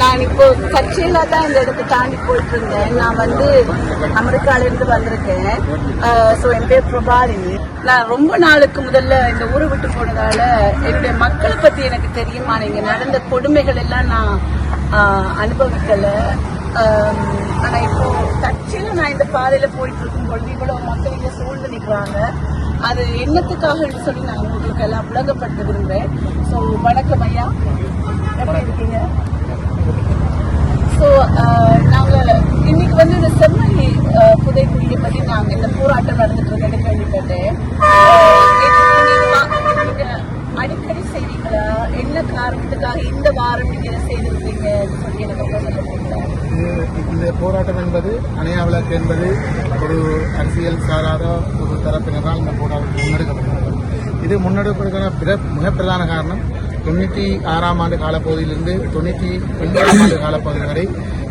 நான் இப்போ கட்சியில தான் இந்த இடத்தை தாண்டி போயிட்டு இருந்தேன் நான் வந்து அமெரிக்காலிருந்து வந்திருக்கேன். ஸோ என் பேர் பிரபாரினி நான் ரொம்ப நாளுக்கு முதல்ல இந்த ஊரை விட்டு போனதால என்னுடைய மக்களை பத்தி எனக்கு தெரியுமா? நீங்க நடந்த கொடுமைகள் எல்லாம் நான் அனுபவிக்கல. ஆனா இப்போ கட்சியில நான் இந்த பாதையில போயிட்டு இருக்கும் பொழுது இவ்வளவு மக்கள் இங்க சூழ்ந்து நிற்கிறாங்க அது என்னத்துக்காக சொல்லி நான் உங்களுக்கு எல்லாம் விளங்கப்படுத்த விரும்புறேன் ஸோ வணக்கம் ஐயா. எப்படி இருக்கீங்க? ஸோ நாங்கள் இன்னைக்கு வந்து இந்த செம்மணி அஹ், புதைக்குழியை பற்றி நாங்கள் இந்த போராட்டம் நடந்துட்டு இருக்கிறது கேள்விப்பட்டேன் அடிக்கடி செய்திகளா என்ன காரணத்துக்காக இந்த வாரம் நீங்கள் இதை சொல்லி எனக்கு சொல்ல முடியல இந்த போராட்டம் என்பது அணையா விளக்கு என்பது ஒரு அரசியல் சாராத ஒரு தரப்பினரால் இந்த போராட்டம் முன்னெடுக்கப்படுகிறது இது முன்னெடுப்பதற்கான பிற மிக பிரதான காரணம் தொண்ணூற்றி ஆறாம் ஆண்டு காலப்பகுதியிலிருந்து தொண்ணூற்றி ஒன்பதாம் ஆண்டு காலப்பகுதி வரை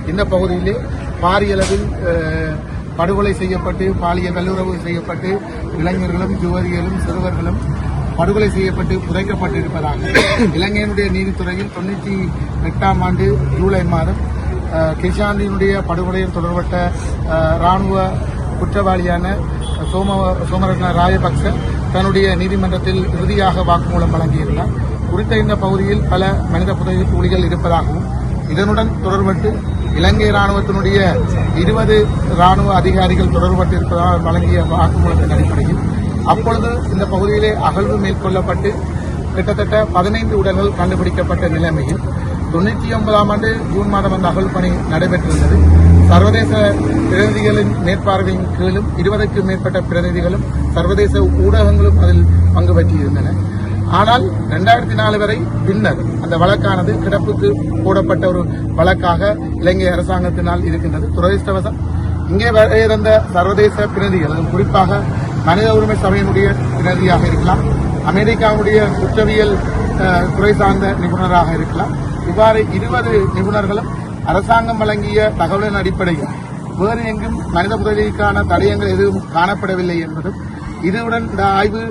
இந்த பகுதியிலே பாரியளவில் படுகொலை செய்யப்பட்டு பாலியல் வல்லுறவு செய்யப்பட்டு இளைஞர்களும் யுவதிகளும் சிறுவர்களும் படுகொலை செய்யப்பட்டு புதைக்கப்பட்டிருப்பதாக. இலங்கையினுடைய நீதித்துறையில் தொண்ணூற்றி எட்டாம் ஆண்டு ஜூலை மாதம் கிஷாந்தியினுடைய படுகொலையில் தொடர்பட்ட ராணுவ குற்றவாளியான சோம சோமரத்ன ராஜபக்ச தன்னுடைய நீதிமன்றத்தில் இறுதியாக வாக்குமூலம் வழங்கியிருந்தார். குறித்த இந்த பகுதியில் பல மனித புதைய புலிகள் இருப்பதாகவும் இதனுடன் தொடர்பட்டு இலங்கை ராணுவத்தினுடைய இருபது ராணுவ அதிகாரிகள் தொடர்பட்டு இருப்பதாக வழங்கிய வாக்குமூலத்தின் அடிப்படையில் அப்பொழுது இந்த பகுதியிலே அகழ்வு மேற்கொள்ளப்பட்டு கிட்டத்தட்ட பதினைந்து உடல்கள் கண்டுபிடிக்கப்பட்ட நிலைமையில் தொண்ணூற்றி ஒன்பதாம் ஆண்டு ஜூன் மாதம் அந்த அகல் பணி நடைபெற்றிருந்தது. சர்வதேச பிரதிநிதிகளின் மேற்பார்வையின் கீழும் இருபதுக்கும் மேற்பட்ட பிரதிநிதிகளும் சர்வதேச ஊடகங்களும் அதில் பங்கு பற்றியிருந்தன ஆனால் இரண்டாயிரத்தி நாலு வரை பின்னர் அந்த வழக்கானது கிடப்புக்கு போடப்பட்ட ஒரு வழக்காக இலங்கை அரசாங்கத்தினால் இருக்கின்றது. துரதிருஷ்டவசம். இங்கே வர இருந்த சர்வதேச பிரதிநிதிகள் குறிப்பாக மனித உரிமை சபையினுடைய பிரதிநிதியாக இருக்கலாம் அமெரிக்காவுடைய குற்றவியல் துறை சார்ந்த நிபுணராக இருக்கலாம். இவ்வாறு இருபது நிபுணர்களும் அரசாங்கம் வழங்கிய தகவலின் அடிப்படையில் வேறு எங்கும் மனித முதலீடுக்கான தடயங்கள் எதுவும் காணப்படவில்லை என்பதும் இதுடன் இந்த ஆய்வு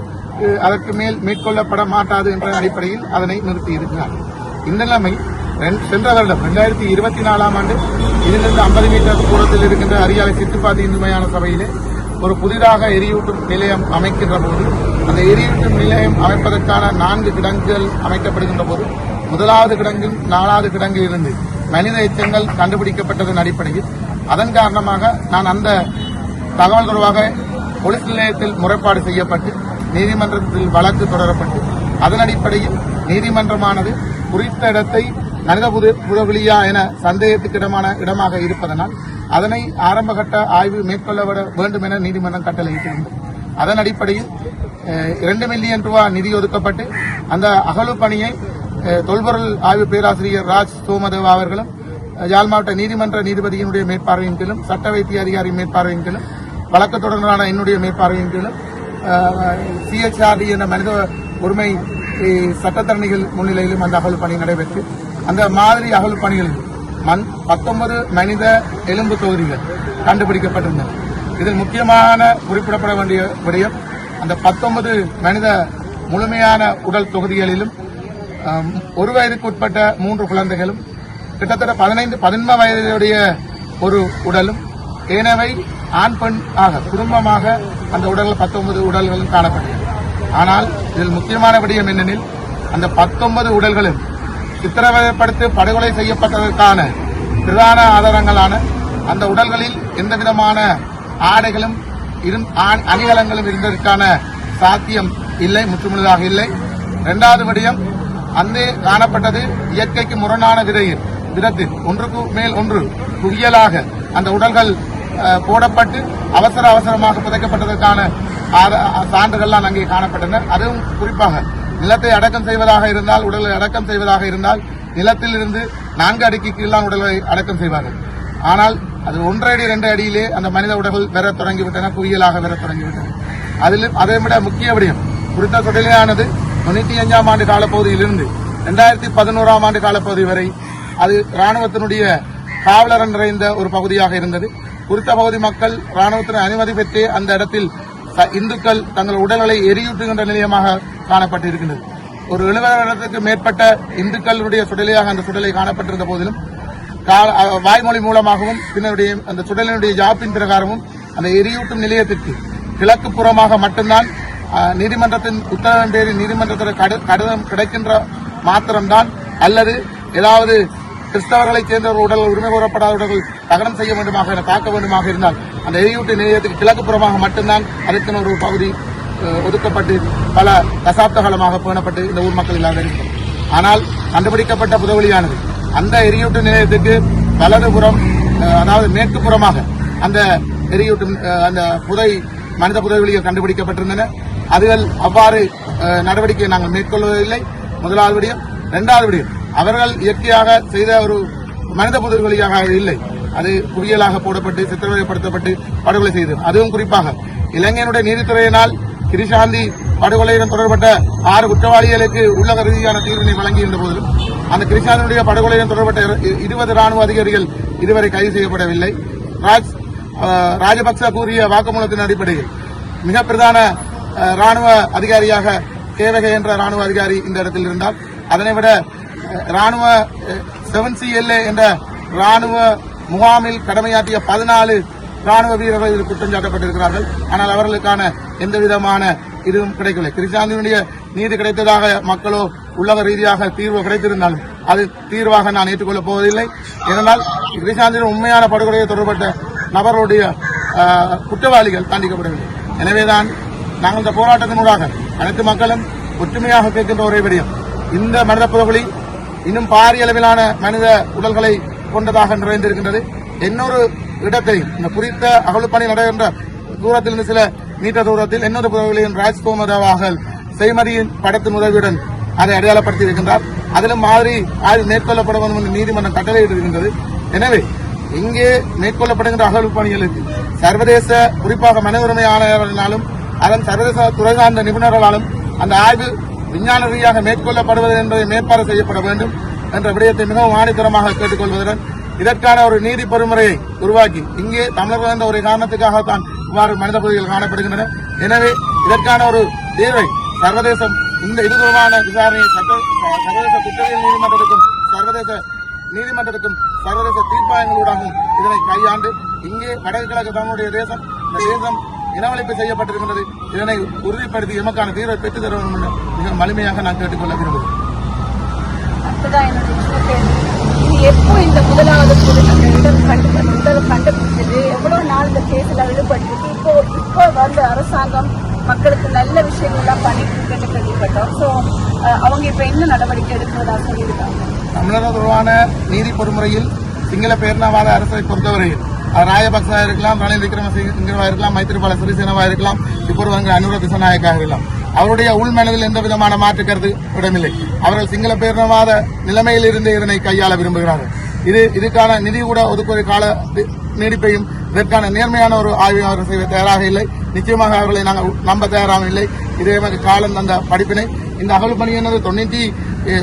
அதற்கு மேல் மேற்கொள்ளப்பட மாட்டாது என்ற அடிப்படையில் அதனை நிறுத்தியிருக்கிறார். இந்த நிலைமை ரெண்- சென்ற வருடம் இரண்டாயிரத்தி இருபத்தி நாலாம் ஆண்டு இதிலிருந்து ஐம்பது மீட்டர் தூரத்தில் இருக்கின்ற அரியாலை சித்துப்பாதி இந்துமயான சபையிலே ஒரு புதிதாக எரியூட்டும் நிலையம் அமைக்கின்ற போது அந்த எரியூட்டும் நிலையம் அமைப்பதற்கான நான்கு கிடங்குகள் அமைக்கப்படுகின்ற போது முதலாவது கிடங்கில் நாலாவது கிடங்கில் இருந்து மனித எச்சங்கள் கண்டுபிடிக்கப்பட்டதன் அடிப்படையில். அதன் காரணமாக நான் அந்த தகவல் தொடர்பாக போலீஸ் நிலையத்தில் முறைப்பாடு செய்யப்பட்டு நீதிமன்றத்தில் வழக்கு தொடரப்பட்டு அதன் அடிப்படையில் நீதிமன்றமானது குறித்த இடத்தை மனித புதவெளியா என சந்தேகத்துக்கிடமான இடமாக இருப்பதனால் அதனை ஆரம்பகட்ட ஆய்வு மேற்கொள்ள வேண்டும் என நீதிமன்றம் கட்டளையிட்டிருந்தது. அதன் அடிப்படையில் இரண்டு மில்லியன் ரூபாய் நிதி ஒதுக்கப்பட்டு அந்த அகழ்வு பணியை தொல்பொருள் ஆய்வு பேராசிரியர் ராஜ் சோமதேவா அவர்களும் யாழ் மாவட்ட நீதிமன்ற நீதிபதியினுடைய மேற்பார்வையின் கீழும் சட்ட வைத்திய அதிகாரி மேற்பார்வையின் கீழும் வழக்கு தொடர்பான என்னுடைய மேற்பார்வையின் கீழும் சிஎச்ஆர்டி என்ற மனித உரிமை சட்டத்தரணிகள் முன்னிலையிலும் அந்த அகழ்வு பணி நடைபெற்று அந்த மாதிரி அகழ்வு பணிகளில் மண் பத்தொன்பது மனித எலும்பு தொகுதிகள் கண்டுபிடிக்கப்பட்டிருந்தன. இதில் முக்கியமான குறிப்பிடப்பட வேண்டிய விடயம் அந்த பத்தொன்பது மனித முழுமையான உடல் தொகுதிகளிலும் ஒரு வயதுக்கு உட்பட்ட மூன்று குழந்தைகளும் கிட்டத்தட்ட பதினைந்து பதினொன்று வயதுடைய ஒரு உடலும் ஏனவை ஆண் பெண் ஆக குடும்பமாக அந்த உடல்கள் பத்தொன்பது உடல்களும் காணப்பட்டது ஆனால் இதில் முக்கியமான விடயம் என்னெனில் அந்த பத்தொன்பது உடல்களும் சித்திரவதைப்படுத்தி படுகொலை செய்யப்பட்டதற்கான பிரதான ஆதாரங்களான அந்த உடல்களில் எந்த விதமான ஆடைகளும் இரும்- அணிகலங்களும் இருந்ததற்கான சாத்தியம் இல்லை முற்றுமுழுதாக இல்லை. இரண்டாவது விடயம் அங்கே காணப்பட்டது இயற்கைக்கு முரணான விதையில் விதத்தில் ஒன்றுக்கு மேல் ஒன்று. குவியலாக அந்த உடல்கள் போடப்பட்டு அவசர அவசரமாக புதைக்கப்பட்டதற்கான ஆத- சான்றுகள்லாம் அங்கே காணப்பட்டன. அதுவும் குறிப்பாக நிலத்தை அடக்கம் செய்வதாக இருந்தால் உடலை அடக்கம் செய்வதாக இருந்தால் நிலத்தில் இருந்து நான்கு அடிக்கு கீழான உடல்களை அடக்கம் செய்வார்கள். ஆனால் அது ஒன்றரை அடி இரண்டு அடியிலே அந்த மனித உடல்கள் பெற தொடங்கிவிட்டன குவியலாக பெற தொடங்கிவிட்டன. அதிலும் அதை விட முக்கிய விடயம் குறித்த தொழிலானது தொண்ணூத்தி அஞ்சாம் ஆண்டு காலப்பகுதியிலிருந்து இரண்டாயிரத்தி பதினோராம் ஆண்டு காலப்பகுதி வரை அது ராணுவத்தினுடைய காவலர் நிறைந்த ஒரு பகுதியாக இருந்தது. குறித்த பகுதி மக்கள் ராணுவத்தின் அனுமதி பெற்று அந்த இடத்தில் இந்துக்கள் தங்கள் உடல்களை எரியூட்டுகின்ற நிலையமாக காணப்பட்டிருக்கின்றது. ஒரு எழுபதாயிரத்துக்கு மேற்பட்ட இந்துக்களுடைய சுடலையாக அந்த சுடலை காணப்பட்டிருந்த போதிலும் கா- வாய்மொழி மூலமாகவும் பின்னருடைய அந்த சுடலினுடைய ஜாப்பின் பிரகாரமும் அந்த எரியூட்டும் நிலையத்திற்கு கிழக்கு புறமாக மட்டும்தான் நீதிமன்றத்தின் உத்தரவின் பேரில் நீதிமன்றத்தில் கடிதம் கிடைக்கின்ற மாத்திரம்தான் அல்லது ஏதாவது கிறிஸ்தவர்களைச் சேர்ந்த ஒரு உடல் உரிமை கோரப்படாதவர்கள் தகனம் செய்ய வேண்டுமாக என தாக்க வேண்டுமாக இருந்தால் அந்த எரியூட்டு நிலையத்துக்கு கிழக்கு புறமாக மட்டும்தான் அதற்கென ஒரு பகுதி ஒதுக்கப்பட்டு பல தசாப்த காலமாக பேணப்பட்டு இந்த ஊர் மக்கள் இல்லாத இருக்கிறது ஆனால் கண்டுபிடிக்கப்பட்ட புதவெளியானது அந்த எரியூட்டு நிலையத்துக்கு வலதுபுறம் அதாவது மேற்கு புறமாக அந்த எரியூட்டு அந்த புதை மனித புதைவெளிகள் கண்டுபிடிக்கப்பட்டிருந்தன. அதுகள் அவ்வாறு நடவடிக்கை நடவடிக்கையை நாங்கள் மேற்கொள்வதில்லை. முதலாவது விடயம். இரண்டாவது விடயம். அவர்கள் இயற்கையாக செய்த ஒரு மனித புதைவெளியாக இல்லை. அது குவியலாக போடப்பட்டு சித்திரவதைப்படுத்தப்பட்டு படுகொலை செய்தது. அதுவும் குறிப்பாக இளைஞனுடைய நீதித்துறையினால் கிரிசாந்தி படுகொலையுடன் தொடர்பட்ட ஆறு குற்றவாளிகளுக்கு உள்ளக ரீதியான தீர்வினை வழங்கியிருந்த போதிலும் அந்த கிரிசாந்தியுடைய படுகொலையுடன் தொடர்பட்ட இருபது ராணுவ அதிகாரிகள் இதுவரை கைது செய்யப்படவில்லை. ராஜ் ராஜபக்ச கூறிய வாக்குமூலத்தின் அடிப்படையில் மிக பிரதான ராணுவ அதிகாரியாக கேவகை என்ற ராணுவ அதிகாரி இந்த இடத்தில் இருந்தார் அதனை விட ராணுவ செவன் சி என்ற ராணுவ முகாமில் கடமையாற்றிய பதினாலு ராணுவ வீரர்கள் இதில் குற்றம் சாட்டப்பட்டிருக்கிறார்கள். ஆனால் அவர்களுக்கான எந்த விதமான இதுவும் கிடைக்கவில்லை. கிருஷ்ணாந்தினுடைய நீதி கிடைத்ததாக மக்களோ உள்ளக ரீதியாக தீர்வு கிடைத்திருந்தாலும் அது தீர்வாக நான் ஏற்றுக்கொள்ளப் போவதில்லை. ஏனென்றால் கிருஷ்ணாந்தின் உண்மையான படுகொலையை தொடர்பட்ட நபருடைய குற்றவாளிகள் தண்டிக்கப்படவில்லை எனவேதான் நாங்கள் இந்த போராட்டத்தினூடாக அனைத்து மக்களும் ஒற்றுமையாக கேட்கின்ற ஒரே விடயம். இந்த மனித புறவழி இன்னும் பாரிய அளவிலான மனித உடல்களை கொண்டதாக நிறைந்திருக்கின்றது. இன்னொரு இடத்தையும் இந்த குறித்த அகழ்ப்பணி நடைபெற்ற தூரத்திலிருந்து சில மீட்டர் தூரத்தில் இன்னொரு புறவழியின் ராஜ்கோமதாவாக செய்மதியின் படத்தின் உதவியுடன் அதை அடையாளப்படுத்தி இருக்கின்றார் அதிலும் மாதிரி ஆய்வு மேற்கொள்ளப்பட வேண்டும் என்று நீதிமன்றம் கட்டளையிட்டிருக்கின்றது. எனவே இங்கே மேற்கொள்ளப்படுகின்ற அகழ்வு பணிகளுக்கு சர்வதேச குறிப்பாக மனித உரிமை ஆணையர்களாலும் அதன் சர்வதேச துறை சார்ந்த நிபுணர்களாலும் அந்த ஆய்வு விஞ்ஞான ரீதியாக மேற்கொள்ளப்படுவது என்பதை மேற்பார்வை செய்யப்பட வேண்டும் என்ற விடயத்தை மிகவும் ஆணித்தரமாக கேட்டுக்கொள்வதுடன் இதற்கான ஒரு நீதி பொறிமுறையை உருவாக்கி இங்கே தமிழர்கள் என்ற ஒரு காரணத்துக்காகத்தான் இவ்வாறு மனித பகுதிகள் காணப்படுகின்றன. எனவே இதற்கான ஒரு தீர்வை சர்வதேசம் இந்த இது தொடர்பான விசாரணையை சட்ட- சர்வதேச குற்றவியல் நீதிமன்றத்துக்கும் சர்வதேச நீதிமன்றத்துக்கும் சர்வதேச தீர்ப்பாயங்களூடாகவும் இதனை கையாண்டு இங்கே வடகிழக்கு கிழக்கு தமிழுடைய தேசம் இந்த தேசம் இனவழிப்பு செய்யப்பட்டிருக்கின்றது. இதனை உறுதிப்படுத்தி எமக்கான தீர்வை பெற்றுத் தர வேண்டும் என மிக வலிமையாக நான் கேட்டுக்கொள்ள விரும்புகிறேன். எப்போ இந்த முதலாவது இடம் கண்டு உடல் கண்டுபிடிச்சது? எவ்வளவு நாள் இந்த கேஸ்ல ஈடுபட்டிருக்கு? இப்போ இப்போ வந்து அரசாங்கம் மக்களுக்கு நல்ல விஷயங்கள்லாம் பண்ணிட்டு இருக்குன்னு கேள்விப்பட்டோம் ஸோ அவங்க இப்ப என்ன நடவடிக்கை எடுக்கிறதா சொல்லியிருக்காங்க? தமிழக தொடர்பான நீதி பொறிமுறையில் சிங்கள பேரினவாத அரசை பொறுத்தவரையில் ராஜபக்சவா இருக்கலாம் ரணில் விக்ரமசிங்கவா இருக்கலாம் மைத்திரிபால சிறிசேனவா இருக்கலாம் இப்போ வந்து அனுர திசநாயக்காக இருக்கலாம். அவருடைய உள்மனதில் எந்த விதமான மாற்று கருத்து இடமில்லை அவர்கள் சிங்கள பேரினவாத நிலைமையில் இருந்து இதனை கையாள விரும்புகிறார்கள். இது இதுக்கான நிதி கூட ஒதுக்குவது கால நீடிப்பையும் இதற்கான நேர்மையான ஒரு ஆய்வை அவர்கள் செய்ய தயாராக இல்லை. நிச்சயமாக அவர்களை நாங்கள் நம்ப தயாராக இல்லை. இதே மாதிரி காலம் தந்த படிப்பினை இந்த அகல் பணி என்பது தொண்ணூற்றி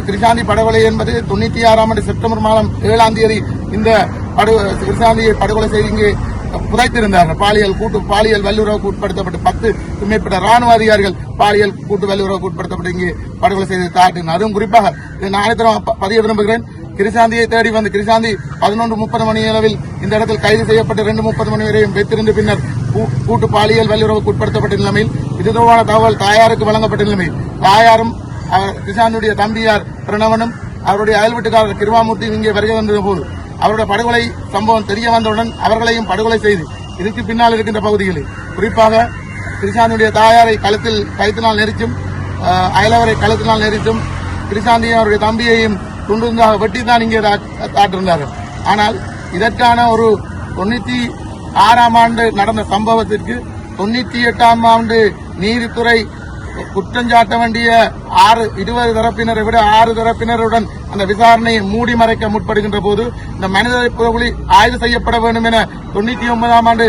கிருஷாந்தி படுகொலை என்பது தொண்ணூத்தி ஆறாம் ஆண்டு செப்டம்பர் மாதம் ஏழாம் தேதி இந்த படு கிருஷாந்தியை படுகொலை செய்து இங்கே புதைத்திருந்தார்கள் பாலியல் கூட்டு பாலியல் வல்லுறவுக்கு உட்படுத்தப்பட்டு பத்து மேற்பட்ட ராணுவ அதிகாரிகள் பாலியல் கூட்டு வல்லுறவுக்கு உட்படுத்தப்பட்டு இங்கே படுகொலை செய்து தாட்டினார் அதுவும் குறிப்பாக இதை நான் பதிய விரும்புகிறேன். கிருஷாந்தியை தேடி வந்து கிருஷாந்தி பதினொன்று முப்பது மணி அளவில் இந்த இடத்தில் கைது செய்யப்பட்டு ரெண்டு முப்பது மணி வரையும் வைத்திருந்த பின்னர் கூட்டு பாலியல் வல்லுறவுக்கு உட்படுத்தப்பட்ட நிலைமையில் இது தொடர்பான தகவல் தாயாருக்கு வழங்கப்பட்ட நிலைமையில் தாயாரும் அவர் கிருஷாந்தியுடைய தம்பியார் பிரணவனும் அவருடைய அயல் வீட்டுக்காரர் கிருவாமூர்த்தி இங்கே வருகை வந்த போது அவருடைய படுகொலை சம்பவம் தெரிய வந்தவுடன் அவர்களையும் படுகொலை செய்து இதுக்கு பின்னால் இருக்கின்ற பகுதிகளில் குறிப்பாக கிருஷாந்தியுடைய தாயாரை கழுத்தில் கழுத்தினால் நெரிச்சும் அயலவரை கழுத்தினால் நெரிச்சும் கிருஷாந்தியும் அவருடைய தம்பியையும் துண்டுந்தாக வெட்டி வெட்டித்தான் இங்கே தா- தாட்டிருந்தார்கள் ஆனால் இதற்கான ஒரு தொண்ணூற்றி ஆறாம் ஆண்டு நடந்த சம்பவத்திற்கு தொண்ணூற்றி எட்டாம் ஆண்டு நீதித்துறை குற்றஞ்சாட்ட வேண்டிய ஆறு இருபது தரப்பினரை விட ஆறு தரப்பினருடன் அந்த விசாரணையை மூடி மறைக்க முற்படுகின்ற போது இந்த மனித புலி ஆய்வு செய்யப்பட வேண்டும் என தொண்ணூத்தி ஒன்பதாம் ஆண்டு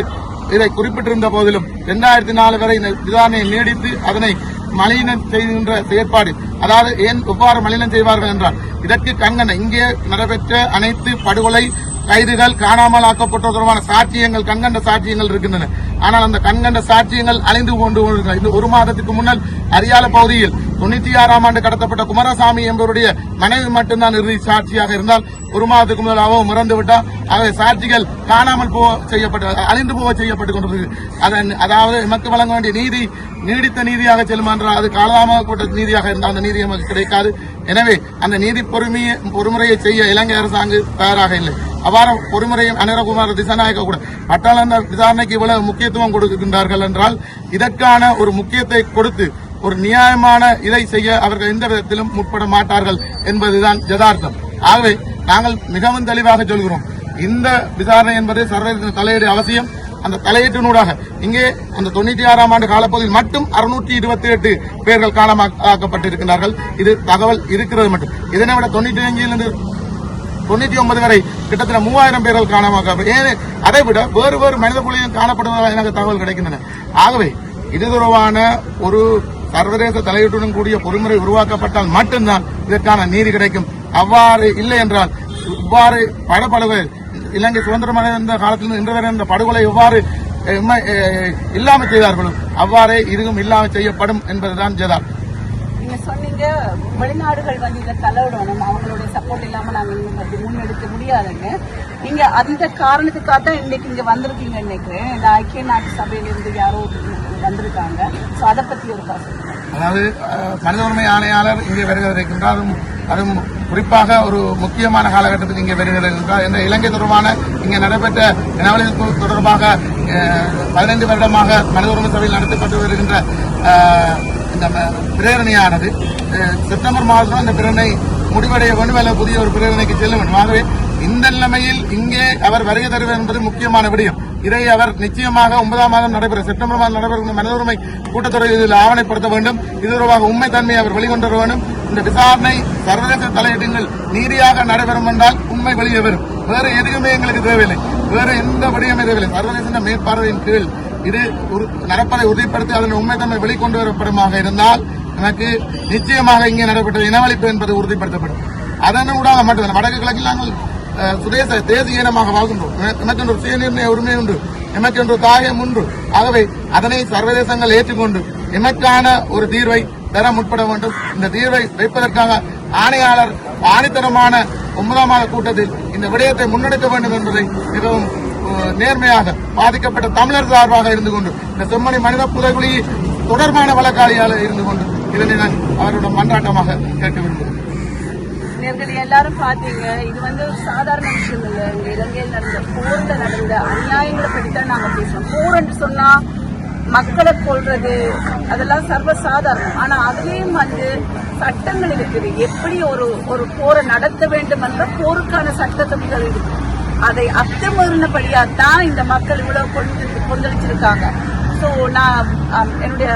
இதை குறிப்பிட்டிருந்த போதிலும் இரண்டாயிரத்தி நாலு வரை இந்த விசாரணையை நீடித்து அதனை மலினம் செய்கின்ற செயற்பாடு அதாவது ஏன் எவ்வாறு மலினம் செய்வார்கள் என்றால் இதற்கு கங்கன இங்கே நடைபெற்ற அனைத்து படுகொலை கைதுகள் காணாமல் ஆக்கப்பட்டதற்கான தொடர்பான சாட்சியங்கள் கண்கண்ட சாட்சியங்கள் இருக்கின்றன. ஆனால் அந்த கண்கண்ட சாட்சியங்கள் அழிந்து கொண்டு இந்த ஒரு மாதத்துக்கு முன்னால் அரியால பகுதியில் தொண்ணூத்தி ஆறாம் ஆண்டு கடத்தப்பட்ட குமாரசாமி என்பவருடைய மனைவி மட்டும்தான் இறுதி சாட்சியாக இருந்தால் ஒரு மாதத்துக்கு முதல் அவன் இறந்து விட்டார். ஆகவே சாட்சிகள் காணாமல் போக செய்யப்பட்டு அழிந்து போக செய்யப்பட்டுக் கொண்டிருக்கு அதாவது எமக்கு வழங்க வேண்டிய நீதி நீடித்த நீதியாக செல்லும் என்றால் அது காலதாமப்பட்ட நீதியாக இருந்தால் அந்த நீதி நமக்கு கிடைக்காது. எனவே அந்த நீதி பொறுமையை பொறுமுறையை செய்ய இலங்கை அரசாங்கம் தயாராக இல்லை. அவ்வாறு பொறுமுறையும் அனிரகுமார் திசாநாயக்க கூட பட்டாளர் விசாரணைக்கு இவ்வளவு முக்கியத்துவம் கொடுக்கின்றார்கள் என்றால் இதற்கான ஒரு முக்கியத்தை கொடுத்து ஒரு நியாயமான இதை செய்ய அவர்கள் எந்த விதத்திலும் முற்பட மாட்டார்கள் என்பதுதான் யதார்த்தம். ஆகவே நாங்கள் மிகவும் தெளிவாக சொல்கிறோம். இந்த விசாரணை என்பது சர்வதேச தலையீடு அவசியம். அந்த தலையீட்டினூடாக இங்கே அந்த தொண்ணூற்றி ஆறாம் ஆண்டு காலப்பகுதியில் மட்டும் அறுநூற்றி இருபத்தி எட்டு பேர்கள் காலமாக்கப்பட்டிருக்கிறார்கள் இது தகவல் இருக்கிறது மட்டும். இதனை விட தொண்ணூற்றி அஞ்சிலிருந்து தொண்ணூற்றி ஒன்பது வரை கிட்டத்தட்ட மூவாயிரம் பேர்கள் காணமாக ஏன் அதை விட வேறு வேறு மனித புலியும் காணப்படுவதாக எனக்கு தகவல் கிடைக்கின்றன. ஆகவே இது தொடர்பான ஒரு சர்வதேச தலையீட்டுடன் கூடிய பொறிமுறை உருவாக்கப்பட்டால் மட்டும்தான் இதற்கான நீதி கிடைக்கும். அவ்வாறு இல்லை என்றால் இவ்வாறு படப்படுவது இலங்கை சுதந்திரமாக இருந்த காலத்தில் இன்று வரை இந்த படுகொலை எவ்வாறு இல்லாமல் செய்தார்களோ அவ்வாறே இதுவும் இல்லாமல் செய்யப்படும் என்பதுதான் ஜெதா. நீங்க சொன்னீங்க வெளிநாடுகள் வந்து இதை தலைவிடணும் அவங்களுடைய சப்போர்ட் இல்லாம நாங்க முன்னெடுக்க முடியாதுங்க. நீங்க அந்த காரணத்துக்காக தான் இன்னைக்கு இங்க வந்திருக்கீங்க நினைக்கிறேன். இந்த ஐக்கிய நாட்டு சபையில இருந்து யாரோ வந்திருக்காங்க. ஸோ அதை பற்றி ஒரு அதாவது மனித உரிமை ஆணையாளர் இங்கே வருகிறது அதுவும் அதுவும் குறிப்பாக ஒரு முக்கியமான காலகட்டத்தில் இங்கே வருகிறதற்கின்றார் என்ற இலங்கை தொடர்பான இங்கே நடைபெற்ற இனவழி தொடர்பாக பதினைந்து வருடமாக மனித உரிமை சபையில் நடத்தப்பட்டு வருகின்ற இந்த பிரேரணையானது செப்டம்பர் மாதம் இந்த பிரேரணை முடிவடைய வேண்டும் அல்லது புதிய ஒரு பிரேரணைக்கு செல்ல வேண்டும். ஆகவே இந்த நிலைமையில் இங்கே அவர் வருகை தருவார் என்பது முக்கியமான விடயம். இதை அவர் நிச்சயமாக ஒன்பதாம் மாதம் நடைபெற செப்டம்பர் மாதம் நடைபெறும் மனித உரிமை கூட்டத்தொடரில் இதில் ஆவணப்படுத்த வேண்டும். இது தொடர்பாக உண்மைத்தன்மையை அவர் வெளிக்கொண்டு வர வேண்டும். இந்த விசாரணை சர்வதேச தலையீடுகள் நீதியாக நடைபெறும் என்றால் உண்மை வெளியே வரும். வேறு எதுவுமே எங்களுக்கு தேவையில்லை. வேறு எந்த விடயமே தேவையில்லை. சர்வதேச மேற்பார்வையின் கீழ் இது ஒரு நடப்பதை உறுதிப்படுத்தி அதன் உண்மைத்தன்மை வெளிக்கொண்டு வரப்படுமாக இருந்தால் எனக்கு நிச்சயமாக இங்கே நடைபெற்ற இனவழிப்பு என்பது உறுதிப்படுத்தப்படும். அதன் ஊடாக வடக்கு கிழக்கில் நாங்கள் சுதேச தேசிய இனமாக வாழ்கின்றோம் எமக்கு சுயநிர்ணய உரிமை உண்டு எமக்கென்று தாயம் உண்டு ஆகவே அதனை சர்வதேசங்கள் ஏற்றுக்கொண்டு எமக்கான ஒரு தீர்வை பெற முற்பட வேண்டும் இந்த தீர்வை வைப்பதற்காக ஆணையாளர் ஆணித்தரமான ஒன்பதாம் மாத கூட்டத்தில் இந்த விடயத்தை முன்னெடுக்க வேண்டும் என்பதை மிகவும் நேர்மையாக பாதிக்கப்பட்ட தமிழர் சார்பாக இருந்து கொண்டு இந்த செம்மணி மனித புதைகுழி தொடர்பான வழக்காளியாக இருந்து கொண்டு இதனை நான் அவரோட மன்றாட்டமாக கேட்க விரும்புகிறேன் நேர்கள் எல்லாரும் பாத்தீங்க இது வந்து ஒரு சாதாரண விஷயம் இல்ல. இங்க இலங்கையில் நடந்த போர்ல நடந்த அநியாயங்களை பற்றி தான் நாங்க பேசுறோம். போர் என்று சொன்னா மக்களை கொள்றது அதெல்லாம் சர்வ சாதாரணம் ஆனா அதுலயும் வந்து சட்டங்கள் இருக்குது எப்படி ஒரு ஒரு போரை நடத்த வேண்டும் என்ற போருக்கான சட்டத்திட்டங்கள் இருக்கு. அதை அத்துமீறினபடியா தான் இந்த மக்கள் இவ்வளவு கொண்டு கொந்தளிச்சிருக்காங்க. ஸோ நான் என்னுடைய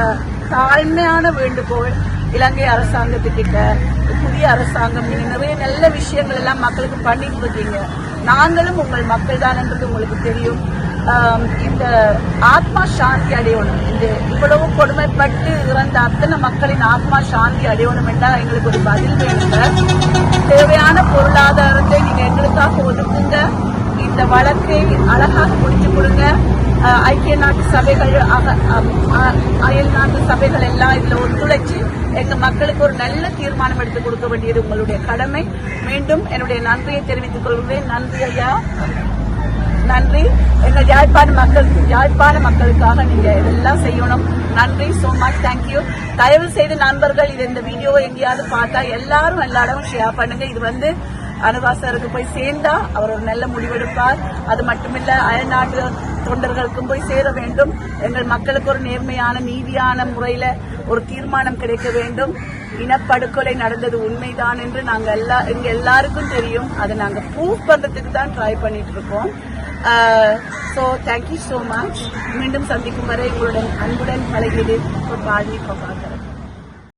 தாழ்மையான வேண்டுகோள் இலங்கை அரசாங்கத்துக்கிட்ட புதிய அரசாங்கம் நீங்க நிறைய நல்ல விஷயங்கள் எல்லாம் மக்களுக்கு பண்ணிட்டு இருக்கீங்க. நாங்களும் உங்கள் மக்கள் தான்ன்றது உங்களுக்கு தெரியும். இந்த ஆத்மா சாந்தி அடையணும். இந்த இவ்வளவு கொடுமைப்பட்டு இறந்த அத்தனை மக்களின் ஆத்மா சாந்தி அடையணும் என்றால் எங்களுக்கு ஒரு பதில் வேணுங்க. தேவையான பொருளாதாரத்தை நீங்க எங்களுக்காக ஒதுக்குங்க. இந்த வழக்கை அழகாக முடிச்சு கொடுங்க. ஐக்கிய நாட்டு சபைகள் அக- அ- அயல் நாட்டு சபைகள் எல்லாம் இதுல ஒத்துழைச்சு எங்க மக்களுக்கு ஒரு நல்ல தீர்மானம் எடுத்து கொடுக்க வேண்டியது உங்களுடைய கடமை. மீண்டும் என்னுடைய நன்றியை தெரிவித்துக் கொள்கிறேன். நன்றி ஐயா. நன்றி. எங்கள் யாழ்ப்பாண மக்களுக்கு யாழ்ப்பாண மக்களுக்காக நீங்க இதெல்லாம் செய்யணும். நன்றி சோ மச் தேங்க்யூ தயவு செய்து நண்பர்கள் இது இந்த வீடியோவை எங்கேயாவது பார்த்தா எல்லாரும் எல்லா இடமும் ஷேர் பண்ணுங்க. இது வந்து அனுவாசருக்கு போய் சேர்ந்தா அவர் ஒரு நல்ல முடிவெடுப்பார். அது மட்டுமில்ல அயல்நாட்டு தொண்டர்களுக்கும் போய் சேர வேண்டும். எங்கள் மக்களுக்கு ஒரு நேர்மையான நீதியான முறையில ஒரு தீர்மானம் கிடைக்க வேண்டும். இனப்படுகொலை நடந்தது உண்மைதான் என்று நாங்க எல்லா எங்க எல்லாருக்கும் தெரியும். அதை நாங்க ப்ரூவ் பண்றதுக்கு தான் ட்ரை பண்ணிட்டு இருக்கோம் ஸோ தேங்க்யூ ஸோ மச் மீண்டும் சந்திக்கும் வரை உங்களுடன் அன்புடன் பழகிடு பாடி பார்க்கிறேன்